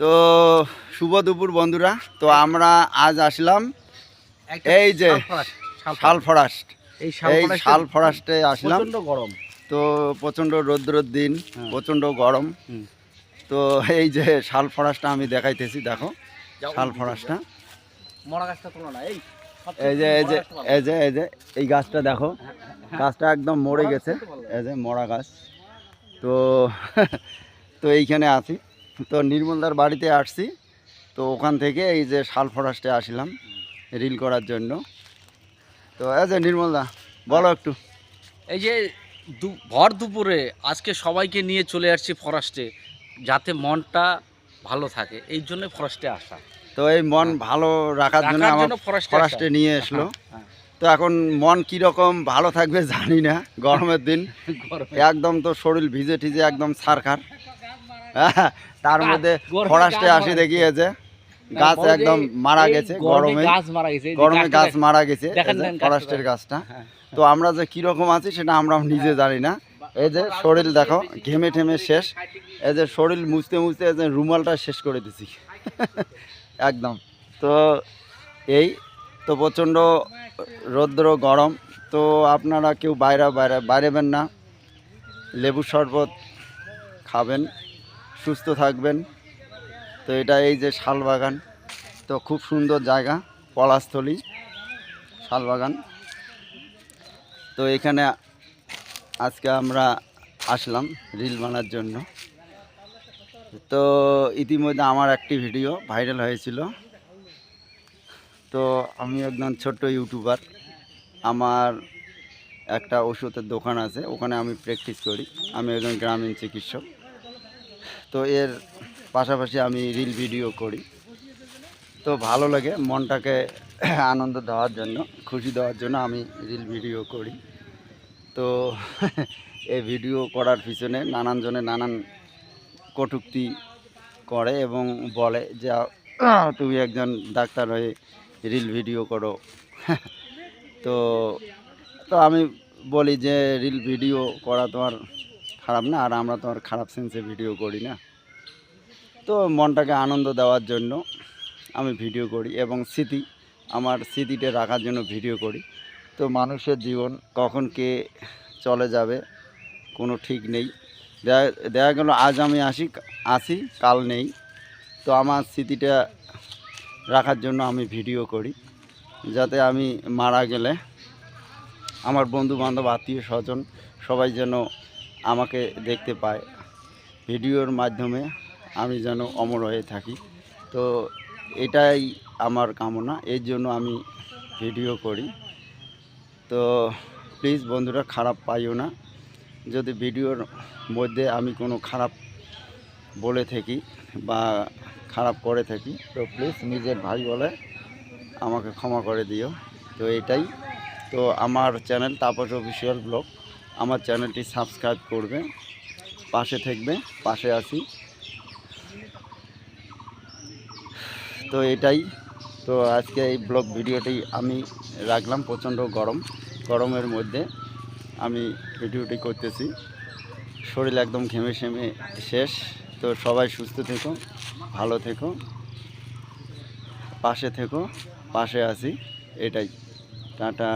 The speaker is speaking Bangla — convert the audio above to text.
তো শুভ দুপুর বন্ধুরা। তো আমরা আজ আসলাম এই যে শাল ফরাস, শাল শাল ফরাস্ট এই শাল ফরাসটা আসলাম। গরম। তো প্রচণ্ড রৌদ্রর দিন। প্রচণ্ড গরম। তো এই যে শাল ফরাসটা আমি দেখাইতেছি দেখো। শাল ফরাসটা মরা গাছটা তোলো না এই এই যে এই যে এই যে এই যে এই গাছটা দেখো। গাছটা একদম মরে গেছে এই যে মরা গাছ। তো তো এইখানে আছি। তো নির্মলদার বাড়িতে আসছি। তো ওখান থেকে এই যে শাল ফরাস্টে আসলাম রিল করার জন্য। তো এই যে নির্মলদা বলো একটু। এই যে দু- ভর দুপুরে আজকে সবাইকে নিয়ে চলে আসছি ফরেস্টে যাতে মনটা ভালো থাকে। এই জন্য ফরেস্টে আসা। তো এই মন ভালো রাখার জন্য আমার ফরাস্টে নিয়ে আসলো হ্যাঁ, তো এখন মন কীরকম ভালো থাকবে জানি না গরমের দিন। একদম তো শরীর ভিজে টিজে একদম সারখার। হ্যাঁ, তার মধ্যে ফরাস্টে আসি মারা দেখি এই যে গাছ একদম মারা গেছে গরমে গরমে। গাছ মারা গেছে ফরেস্টের গাছটা। হ্যাঁ, তো আমরা যে কীরকম আছি সেটা আমরা নিজে জানি না। এই যে শরীর দেখো ঘেমে ঠেমে শেষ। এই যে শরীর মুছতে মুছতে এই যে রুমালটা শেষ করে দিছি। একদম। তো এই তো প্রচণ্ড রৌদ্র গরম। তো আপনারা কেউ বাইরে বাইরে বাইরেবেন না। লেবু শরবত খাবেন। সুস্থ থাকবেন। তো এটা এই যে শালবাগান তো খুব সুন্দর জায়গা পলাস্থলী শালবাগান তো এখানে আজকে আমরা আসলাম রিল বানার জন্য। তো ইতিমধ্যে আমার একটি ভিডিও ভাইরাল হয়েছিল। তো আমি একজন ছোট্ট ইউটিউবার। আমার একটা ওষুধের দোকান আছে, ওখানে আমি প্র্যাকটিস করি। আমি একজন গ্রামীণ চিকিৎসক। তো এর পাশাপাশি আমি রিল ভিডিও করি। তো ভালো লাগে মনটাকে আনন্দ দেওয়ার জন্য, খুশি দেওয়ার জন্য আমি রিল ভিডিও করি। তো এই ভিডিও করার পিছনে নানান জনে নানান কটুক্তি করে এবং বলে যে তুমি একজন ডাক্তার হয়ে রিল ভিডিও করো। তো তো আমি বলি যে রিল ভিডিও করা তোমার খারাপ না, আর আমরা তোমার খারাপ সেন্সে ভিডিও করি না। তো মনটাকে আনন্দ দেওয়ার জন্য আমি ভিডিও করি এবং স্মৃতি, আমার স্মৃতিটা রাখার জন্য ভিডিও করি। তো মানুষের জীবন কখন কে চলে যাবে, কোনো ঠিক নেই। দেখা গেল আজ আমি আসি আসি, কাল নেই। তো আমার স্মৃতিটা রাখার জন্য আমি ভিডিও করি, যাতে আমি মারা গেলে আমার বন্ধু বান্ধব আত্মীয় স্বজন সবাই যেন আমাকে দেখতে পায় ভিডিওর মাধ্যমে আমি যেন অমর হয়ে থাকি। তো এটাই আমার কামনা, এর জন্য আমি ভিডিও করি। তো প্লিজ বন্ধুরা খারাপ পাইও না। যদি ভিডিওর মধ্যে আমি কোনো খারাপ বলে থাকি বা খারাপ করে থাকি, তো প্লিজ নিজের ভাই বলে আমাকে ক্ষমা করে দিও। তো এটাই। তো আমার চ্যানেল তাপস অফিসিয়াল ব্লগ। আমার চ্যানেলটি সাবস্ক্রাইব করবে, পাশে থাকবে, পাশে আছি। তো এটাই, তো আজকে এই ব্লগ ভিডিওটি আমি রাখলাম প্রচণ্ড গরম, গরমের মধ্যে আমি ভিডিওটি করতেছি। শরীর একদম ঘেমে সেমে শেষ, তো সবাই সুস্থ থেকো, ভালো থেকো, পাশে থেকো, পাশে আছি, এটাই। টাটা।